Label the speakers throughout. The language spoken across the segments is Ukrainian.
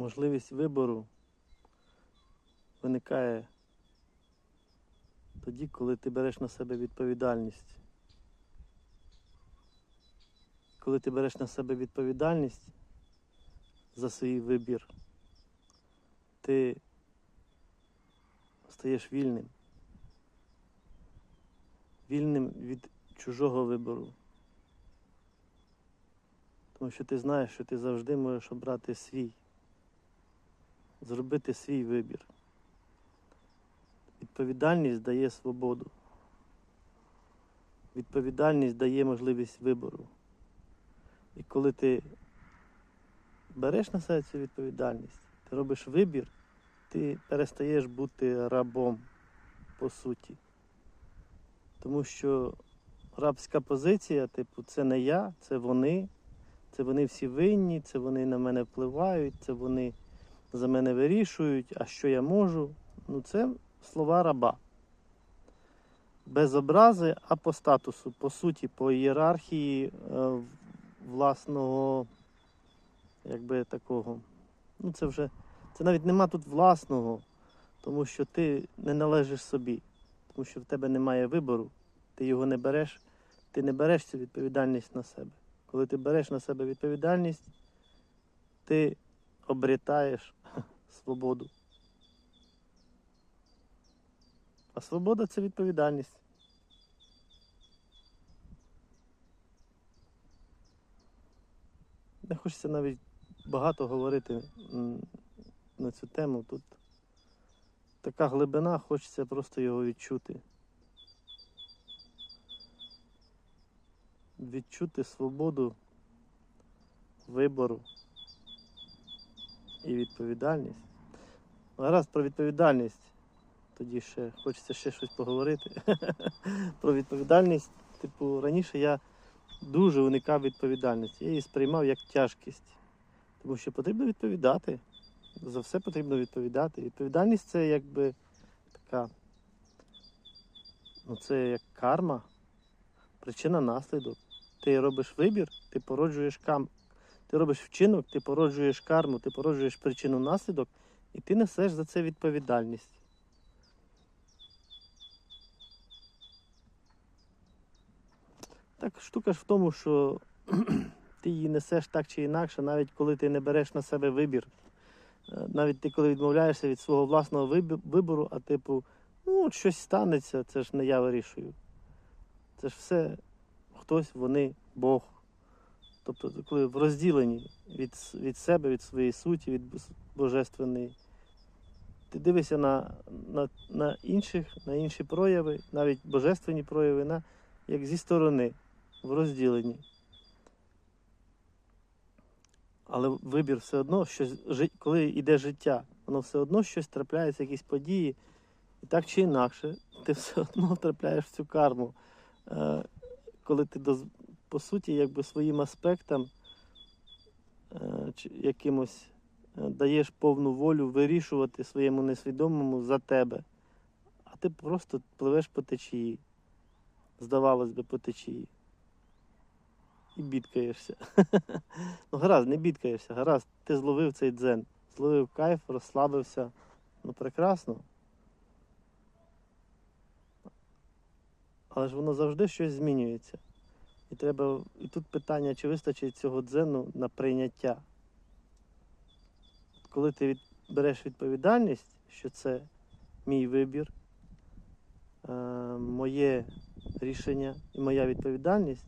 Speaker 1: можливість вибору виникає тоді, коли ти береш на себе відповідальність. Коли ти береш на себе відповідальність за свій вибір, ти стаєш вільним. Вільним від чужого вибору. Тому що ти знаєш, що ти завжди можеш обрати свій, зробити свій вибір. Відповідальність дає свободу. Відповідальність дає можливість вибору. І коли ти береш на себе цю відповідальність, ти робиш вибір, ти перестаєш бути рабом по суті. Тому що рабська позиція, типу, це не я, це вони, це вони всі винні, це вони на мене впливають, це вони за мене вирішують, а що я можу. Ну, це слова раба. Без образи, а по статусу, по суті, по ієрархії е, власного, якби такого. Ну, це вже, це навіть нема тут власного, тому що ти не належиш собі, тому що в тебе немає вибору, ти його не береш, ти не береш цю відповідальність на себе. Коли ти береш на себе відповідальність, ти обретаєш свободу. А свобода це відповідальність. Не хочеться навіть багато говорити на цю тему. Тут така глибина, хочеться просто його відчути. Відчути свободу вибору і відповідальність. Гаразд про відповідальність. Тоді ще хочеться ще щось поговорити. Про відповідальність. Типу, раніше я дуже уникав відповідальності. Я її сприймав як тяжкість. Тому що потрібно відповідати. За все потрібно відповідати. Відповідальність це якби така. Ну, це як карма, причина наслідок. Ти робиш вибір, ти породжуєш кам. Ти робиш вчинок, ти породжуєш карму, ти породжуєш причину наслідок, і ти несеш за це відповідальність. Так штука ж в тому, що ти її несеш так чи інакше, навіть коли ти не береш на себе вибір. Е, Навіть ти коли відмовляєшся від свого власного вибору, а типу, ну от щось станеться, це ж не я вирішую. Це ж все хтось, вони, Бог. Тобто, коли в розділенні від, від себе, від своєї суті, від божественної, ти дивишся на, на, на інших, на інші прояви, навіть божественні прояви, на, як зі сторони, в розділенні. Але вибір все одно, жи- коли йде життя, воно все одно щось трапляється, якісь події, і так чи інакше, ти все одно втрапляєш в цю карму. Е, коли ти по суті, якби своїм аспектам е, якимось е, даєш повну волю вирішувати своєму несвідомому за тебе, а ти просто пливеш по течії, здавалось би, по течії. І бідкаєшся. ну, гаразд, не бідкаєшся, гаразд, ти зловив цей дзен, зловив кайф, розслабився. Ну, прекрасно. Але ж воно завжди щось змінюється. І треба. І тут питання, чи вистачить цього дзену на прийняття. Коли ти від... береш відповідальність, що це мій вибір, е... моє рішення і моя відповідальність,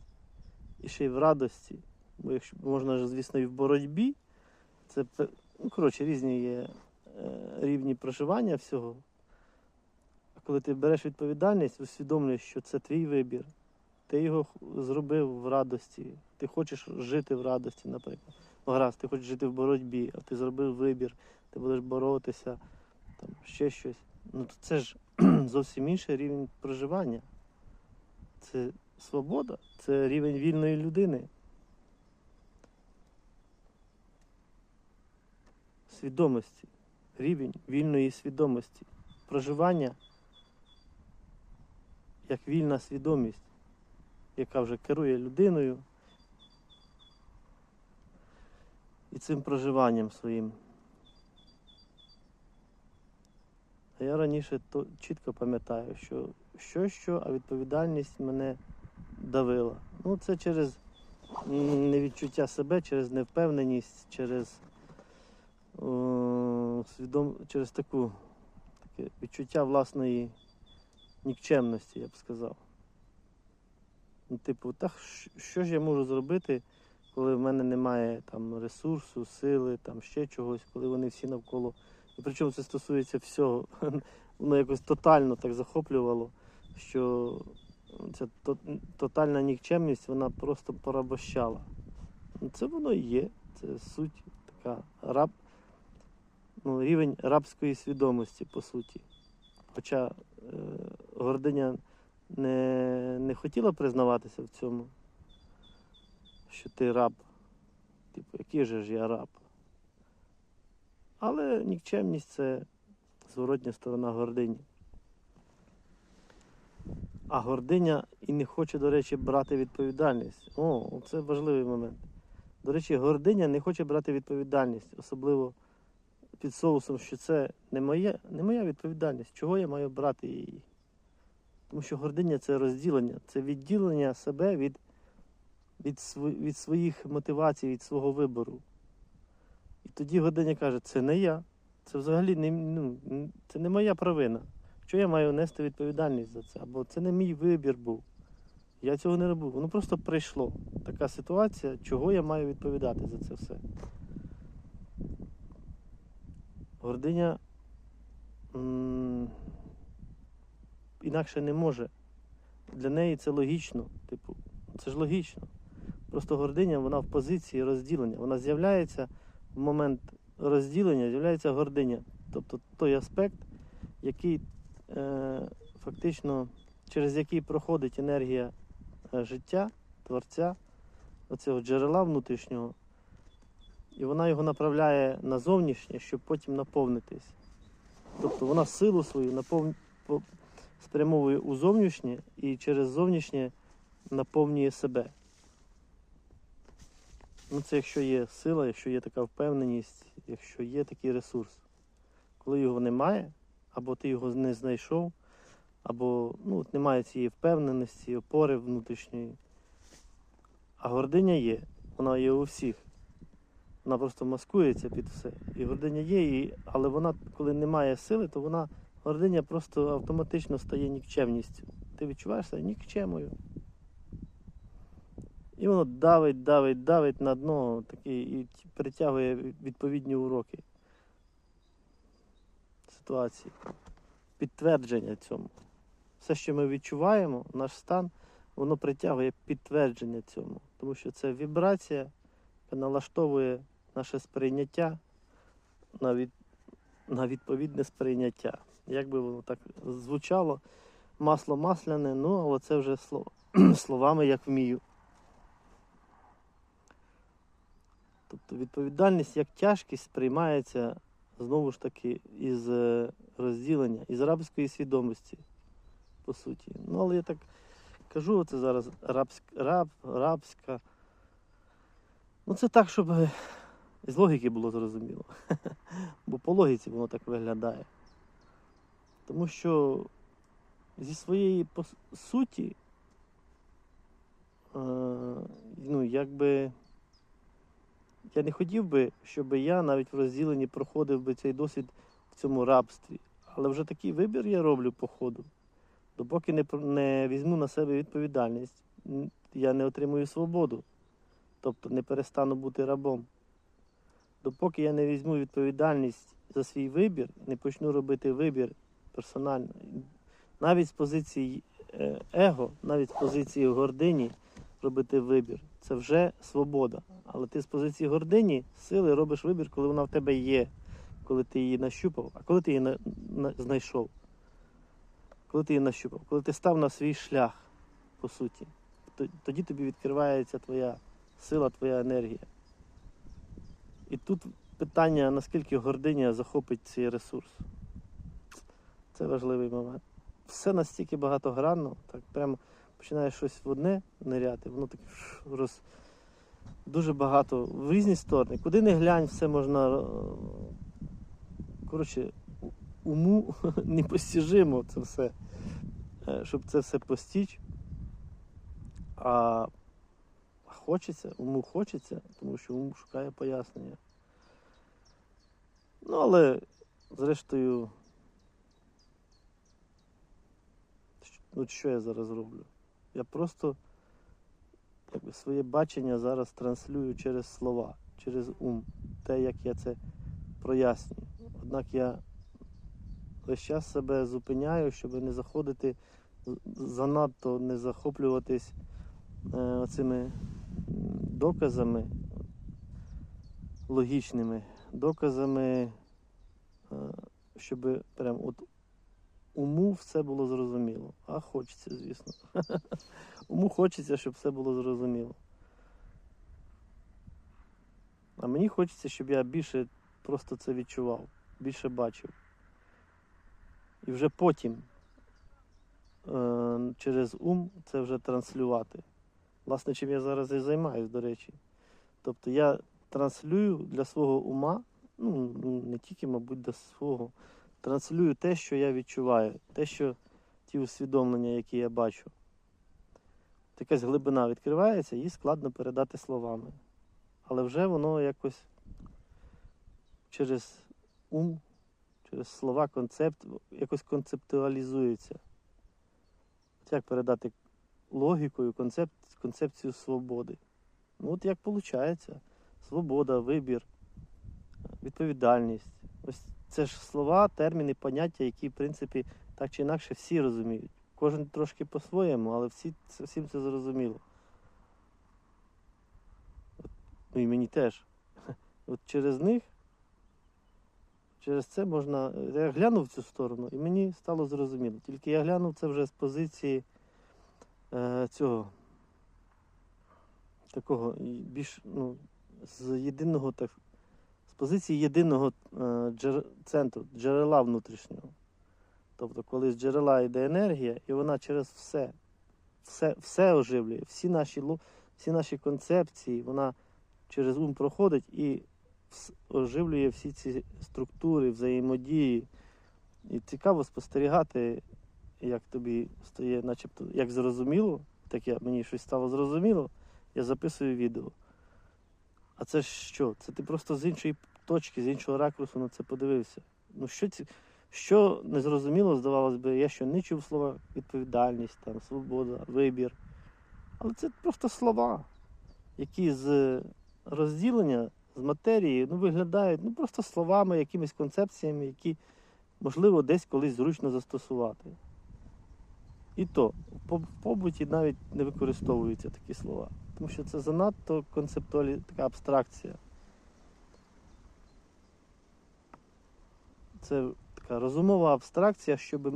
Speaker 1: і ще й в радості. Бо якщо можна звісно, і в боротьбі, це ну, коротше, різні є е... рівні проживання всього. А коли ти береш відповідальність, усвідомлюєш, що це твій вибір. Ти його зробив в радості. Ти хочеш жити в радості, наприклад. Ну, гаразд, ти хочеш жити в боротьбі, а ти зробив вибір, ти будеш боротися, там ще щось. Ну це ж зовсім інший рівень проживання. Це свобода, це рівень вільної людини. Свідомості. Рівень вільної свідомості. Проживання як вільна свідомість яка вже керує людиною і цим проживанням своїм. А я раніше то чітко пам'ятаю, що що, що, а відповідальність мене давила. Ну, це через невідчуття себе, через невпевненість, через о, свідом, через таку таке відчуття власної нікчемності, я б сказав. Ну, типу, та що ж я можу зробити, коли в мене немає там ресурсу, сили, там ще чогось, коли вони всі навколо. І причому це стосується всього. Воно якось тотально так захоплювало, що ця тотальна нікчемність вона просто порабощала. Ну, Це воно і є. Це суть така раб, ну, рівень рабської свідомості, по суті. Хоча е, гординя не, не хотіла признаватися в цьому, що ти раб. Типу, який же ж я раб? Але нікчемність це зворотня сторона гордині. А гординя і не хоче, до речі, брати відповідальність. О, це важливий момент. До речі, гординя не хоче брати відповідальність, особливо під соусом, що це не моя, не моя відповідальність. Чого я маю брати її? Тому що гординя це розділення, це відділення себе від, від, від своїх мотивацій, від свого вибору. І тоді гординя каже, це не я. Це взагалі не, ну, це не моя провина. Що я маю нести відповідальність за це? Або це не мій вибір був. Я цього не робив. Воно просто прийшло. Така ситуація, чого я маю відповідати за це все. Гординя інакше не може. Для неї це логічно. Типу, це ж логічно. Просто гординя, вона в позиції розділення. Вона з'являється в момент розділення, з'являється гординя. Тобто той аспект, який е, фактично через який проходить енергія е, життя, творця, оцього джерела внутрішнього, і вона його направляє на зовнішнє, щоб потім наповнитись. Тобто вона силу свою напов... спрямовує у зовнішнє і через зовнішнє наповнює себе. Ну, це якщо є сила, якщо є така впевненість, якщо є такий ресурс. Коли його немає, або ти його не знайшов, або ну, немає цієї впевненості, опори внутрішньої. А гординя є, вона є у всіх. Вона просто маскується під все. І гординя є, і... але вона, коли немає сили, то вона гординя просто автоматично стає нікчемністю. Ти відчуваєш себе нікчемою. І воно давить, давить, давить на дно такі, і притягує відповідні уроки ситуації. Підтвердження цьому. Все, що ми відчуваємо, наш стан, воно притягує підтвердження цьому. Тому що це вібрація, яка налаштовує наше сприйняття на, від, на відповідне сприйняття. Як би воно так звучало, масло масляне, ну, але це вже слово, словами як вмію. Тобто відповідальність як тяжкість сприймається знову ж таки із е, розділення, із рабської свідомості, по суті. Ну, але я так кажу, це зараз рабськ, раб, рабська. Ну, це так, щоб е, з логіки було зрозуміло. Бо по логіці воно так виглядає. Тому що зі своєї суті, е, ну, якби. Я не хотів би, щоб я навіть в розділенні проходив би цей досвід в цьому рабстві. Але вже такий вибір я роблю по ходу. Допоки не, не візьму на себе відповідальність, я не отримую свободу. Тобто не перестану бути рабом. Допоки я не візьму відповідальність за свій вибір, не почну робити вибір персонально. Навіть з позиції е, его, навіть з позиції гордині робити вибір. Це вже свобода. Але ти з позиції гордині сили робиш вибір, коли вона в тебе є, коли ти її нащупав, а коли ти її на, на, знайшов. Коли ти її нащупав, коли ти став на свій шлях, по суті, то- тоді тобі відкривається твоя сила, твоя енергія. І тут питання, наскільки гординя захопить цей ресурс. Це важливий момент. Все настільки багатогранно, так прямо починає щось в одне ниряти, воно так роз... дуже багато в різні сторони. Куди не глянь, все можна. е, Коротше, уму непостижимо це все, е, щоб це все постіч. А хочеться, уму хочеться, тому що ум шукає пояснення. Ну, але, зрештою, ну, що я зараз роблю? Я просто якби, своє бачення зараз транслюю через слова, через ум, те, як я це прояснюю. Однак я весь час себе зупиняю, щоб не заходити занадто не захоплюватись е, оцими доказами логічними, доказами, е, щоб прям от уму все було зрозуміло. А хочеться, звісно. Уму хочеться, щоб все було зрозуміло. А мені хочеться, щоб я більше просто це відчував, більше бачив. І вже потім е, через ум це вже транслювати. Власне, чим я зараз і займаюсь, до речі. Тобто я транслюю для свого ума, ну ну, не тільки, мабуть, для свого, транслюю те, що я відчуваю, те, що ті усвідомлення, які я бачу. Якась глибина відкривається, її складно передати словами. Але вже воно якось через ум, через слова, концепт, якось концептуалізується. От Як передати логікою концепт, концепцію свободи? Ну, от як виходить. Свобода, вибір, відповідальність. Ось це ж слова, терміни, поняття, які, в принципі, так чи інакше всі розуміють. Кожен трошки по-своєму, але всі, всім це зрозуміло. Ну і мені теж. От через них, через це можна. Я глянув в цю сторону, і мені стало зрозуміло. Тільки я глянув це вже з позиції е, цього такого більш ну, з єдиного так, позиції єдиного е, джер, центру, джерела внутрішнього. Тобто, коли з джерела йде енергія, і вона через все, все, все оживлює, всі наші, всі наші концепції, вона через ум проходить і оживлює всі ці структури, взаємодії. І цікаво спостерігати, як тобі стає, начебто, як зрозуміло, так я, мені щось стало зрозуміло, я записую відео. А це що? Це ти просто з іншої точки, з іншого ракурсу на це подивився. Ну що ці, що незрозуміло, здавалось би, я що не чув слова відповідальність, там, свобода, вибір. Але це просто слова, які з розділення, з матерії ну, виглядають ну, просто словами, якимись концепціями, які, можливо, десь колись зручно застосувати. І то, в по- побуті навіть не використовуються такі слова. Тому що це занадто концептуалі... така абстракція. Це така розумова абстракція, щоб,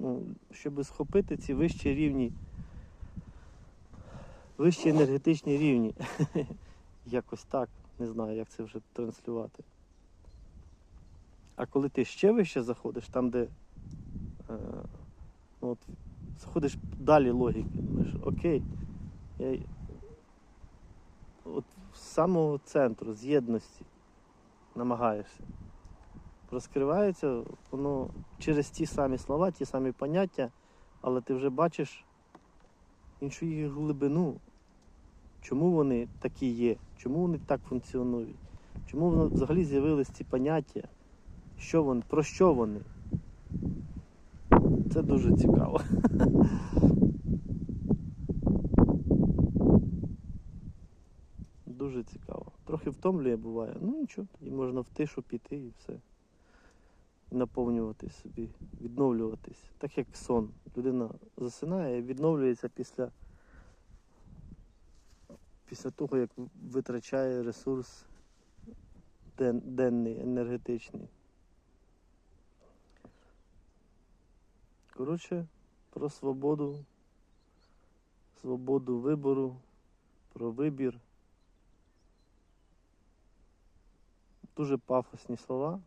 Speaker 1: ну, щоб схопити ці вищі рівні, вищі енергетичні рівні. Якось так. Не знаю, як це вже транслювати. А коли ти ще вище заходиш, там, де е, ну, от, заходиш далі логіки, думаєш, окей, я от з самого центру, з єдності намагаєшся. Розкривається воно через ті самі слова, ті самі поняття, але ти вже бачиш іншу їх глибину. Чому вони такі є? Чому вони так функціонують? Чому взагалі з'явились ці поняття? Що вони, про що вони? Це дуже цікаво. Дуже цікаво. Трохи втомлює буває. Ну нічого, тоді можна в тишу піти і все. І наповнюватись собі, відновлюватись. Так як сон. Людина засинає і відновлюється після, після того, як витрачає ресурс ден, денний, енергетичний. Коротше, про свободу, свободу вибору, про вибір. Дуже пафосні слова,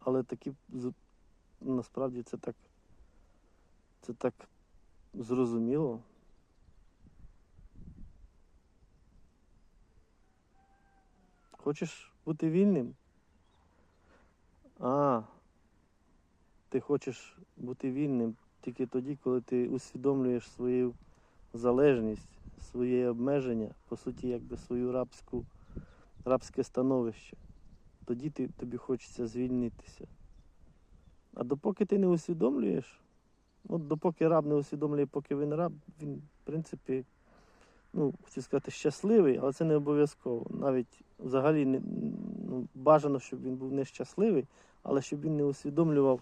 Speaker 1: але такі насправді це так, це так зрозуміло. Хочеш бути вільним? А, ти хочеш бути вільним тільки тоді, коли ти усвідомлюєш свою залежність, своє обмеження, по суті, якби свою рабську, рабське становище. Тоді ти, тобі хочеться звільнитися. А допоки ти не усвідомлюєш, от допоки раб не усвідомлює, поки він раб, він, в принципі, ну, хотів сказати, щасливий, але це не обов'язково. Навіть взагалі не, ну, бажано, щоб він був нещасливий, але щоб він не усвідомлював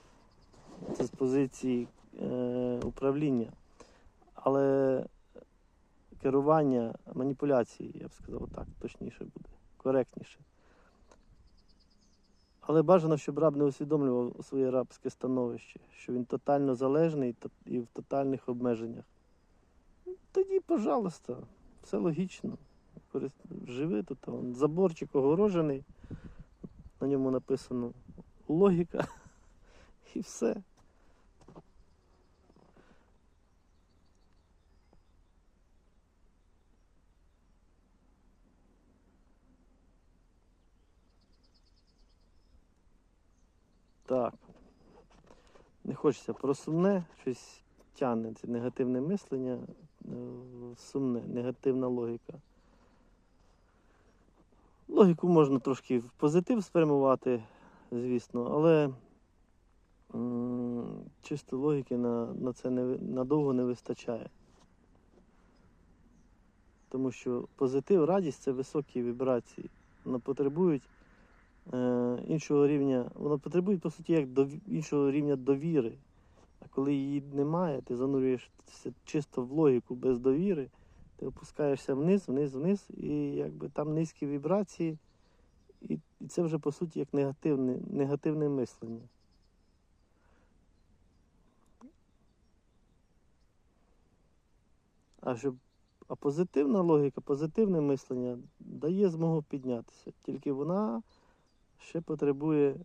Speaker 1: це з позиції е, управління. Але керування маніпуляції, я б сказав, так, точніше буде, коректніше. Але бажано, щоб раб не усвідомлював своє рабське становище, що він тотально залежний і в тотальних обмеженнях. Тоді, пожалуйста, все логічно. Живи тут, заборчик огорожений, на ньому написано логіка і все. Так. Не хочеться про сумне, щось тягне це негативне мислення, е, сумне, негативна логіка. Логіку можна трошки в позитив спрямувати, звісно, але чисто логіки на, на це не, надовго не вистачає. Тому що позитив, радість це високі вібрації. Вони потребують е, іншого рівня, воно потребує, по суті, як дові- іншого рівня довіри. А коли її немає, ти занурюєшся чисто в логіку без довіри, ти опускаєшся вниз, вниз, вниз, і якби там низькі вібрації, і, і це вже по суті як негативне, негативне мислення. А щоб а позитивна логіка, позитивне мислення дає змогу піднятися. Тільки вона ще потребує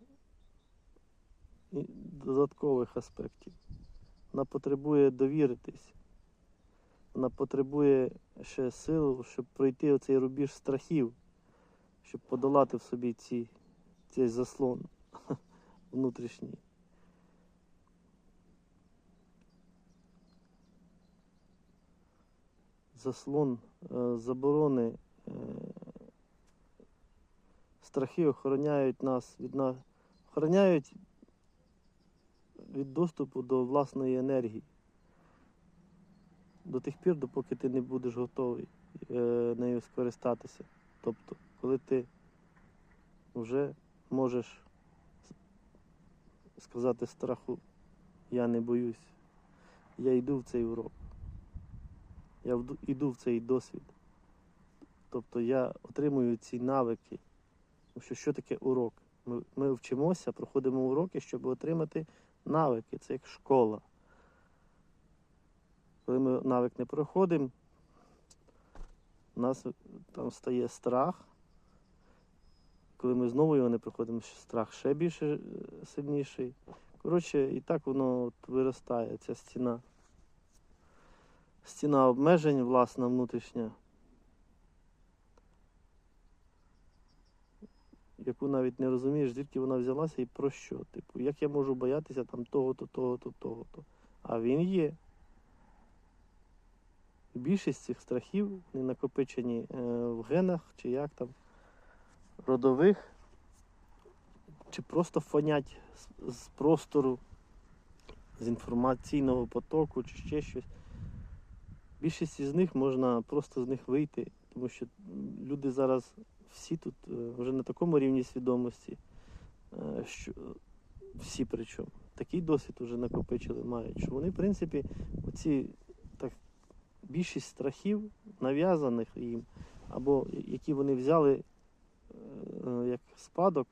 Speaker 1: додаткових аспектів. Вона потребує довіритись. Вона потребує ще сил, щоб пройти оцей рубіж страхів, щоб подолати в собі ці, цей заслон внутрішній. Заслон е, заборони е, страхи охороняють нас від нас, охороняють від доступу до власної енергії. До тих пір, допоки ти не будеш готовий е, нею скористатися. Тобто, коли ти вже можеш сказати страху, я не боюсь, я йду в цей урок, я йду в цей досвід. Тобто я отримую ці навики. Тому що що таке урок? Ми, ми вчимося, проходимо уроки, щоб отримати навики. Це як школа. Коли ми навик не проходимо, у нас там стає страх. Коли ми знову його не проходимо, страх ще більше е, сильніший. Коротше, і так воно от виростає, ця стіна. Стіна обмежень, власна, внутрішня. Яку навіть не розумієш, звідки вона взялася і про що. Типу, як я можу боятися там того-то, того-то, того-то. А він є. Більшість цих страхів не накопичені е, в генах, чи як там, родових, чи просто фонять з, простору, з інформаційного потоку, чи ще щось. Більшість із них можна просто з них вийти, тому що люди зараз всі тут е, вже на такому рівні свідомості, е, що всі причому такий досвід вже накопичили, мають, що вони, в принципі, оці так, більшість страхів, нав'язаних їм, або які вони взяли е, як спадок,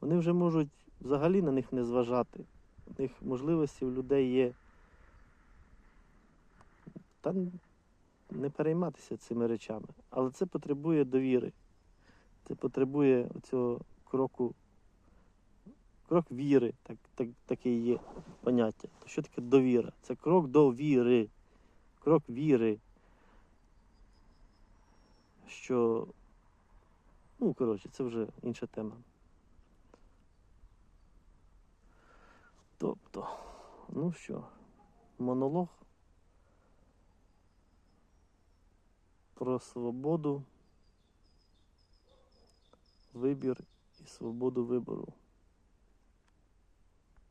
Speaker 1: вони вже можуть взагалі на них не зважати. У них можливості у людей є. Та не перейматися цими речами. Але це потребує довіри. Це потребує цього кроку, крок віри, так, так, таке є поняття. Що таке довіра? Це крок до віри. Крок віри. Що, ну, коротше, це вже інша тема. Тобто, ну що, монолог про свободу, вибір і свободу вибору.